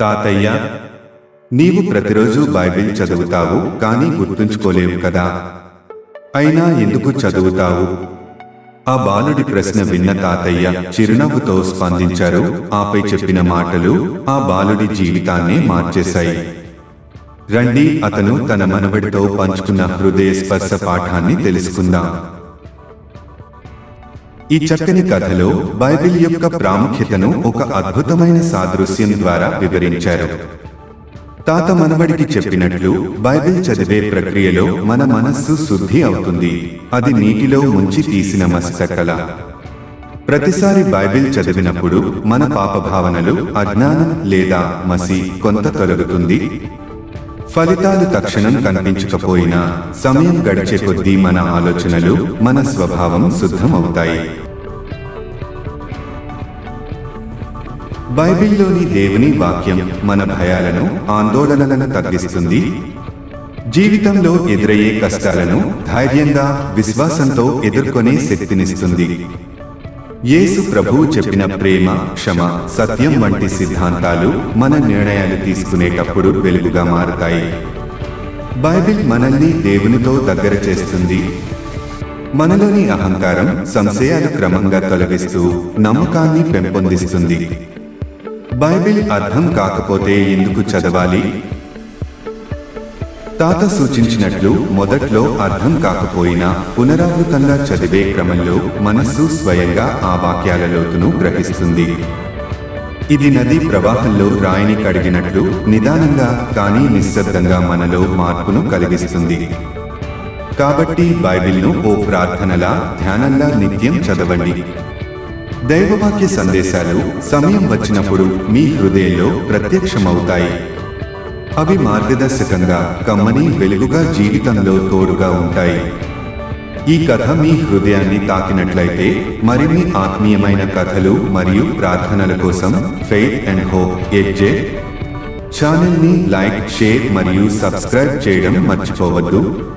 తాతయ్య నీవు ప్రతిరోజు బైబిల్ చదువుతావు కానీ గుర్తుంచుకోలేవు కదా? అయినా ఎందుకు చదువుతావు? ఆ బాలుడి ప్రశ్న విన్న తాతయ్య చిరునవ్వుతో స్పందించారు. ఆపై చెప్పిన మాటలు ఆ బాలుడి జీవితాన్ని మార్చేశాయి. రండి అతను తన మనవడితో పంచుకున్న హృదయ స్పర్శ పాఠాన్ని తెలుసుకుందాం. ఈ చక్కని కథలో బైబిల్ యొక్క ప్రాముఖ్యతను ఒక అద్భుతమైన సాదృశ్యం ద్వారా వివరించారు. తాత మనవడికి చెప్పినట్లు బైబిల్ చదివే ప్రక్రియలో మన మనస్సు శుద్ధి అవుతుంది. అది నీటిలో ముంచి తీసిన మసకల ప్రతిసారి బైబిల్ చదివినప్పుడు మన పాప భావనలు అజ్ఞానం లేదా మసి కొంత తొలగుతుంది. ఫలితాలు తక్షణం కనిపించకపోయినా సమయం గడిచే కొద్దీ మన ఆలోచనలు మన స్వభావం శుద్ధమవుతాయి. బైబిల్లోని దేవుని వాక్యం మన భయాలను ఆందోళనలను తగ్గిస్తుంది. జీవితంలో ఎదురయ్యే కష్టాలను ధైర్యంగా విశ్వాసంతో ఎదుర్కొనే శక్తినిస్తుంది. యేసు ప్రభువు చెప్పిన ప్రేమ క్షమ సత్యం వంటి సిద్ధాంతాలు మన నిర్ణయాలు తీసుకునేటప్పుడు వెలుగుగా మారుతాయి. బైబిల్ మనల్ని దేవునితో దగ్గర చేస్తుంది. మనలోని అహంకారం సంశయాలు క్రమంగా తొలగిస్తూ నమ్మకాన్ని పెంపొందిస్తుంది. బైబిల్ అర్థం కాకపోతే ఎందుకు చదవాలి? తాత సూచించినట్లు మొదట్లో అర్థం కాకపోయినా పునరావృతంగా చదివే క్రమంలో మనస్సు స్వయంగా ఆ వాక్యాల లోతును గ్రహిస్తుంది. ఇది నది ప్రవాహంలో రాయిని కడిగినట్లు నిదానంగా కానీ నిశ్శబ్దంగా మనలో మార్పును కలిగిస్తుంది. కాబట్టి బైబిల్ను ఓ ప్రార్థనలా ధ్యానంలా నిత్యం చదవండి. దైవవాక్య సందేశాలు సమయం వచ్చినప్పుడు మీ హృదయంలో ప్రత్యక్షమవుతాయి. అవి మార్గదర్శకంగా కమ్మని వెలుగుగా జీవితంలో తోడుగా ఉంటాయి. ఈ కథ మీ హృదయాన్ని తాకినట్లయితే మరిన్ని ఆత్మీయమైన కథలు మరియు ప్రార్థనల కోసం ఫెయిత్ అండ్ హోప్ ఎడ్జే ఛానల్ని లైక్ షేర్ మరియు సబ్స్క్రైబ్ చేయడం మర్చిపోవద్దు.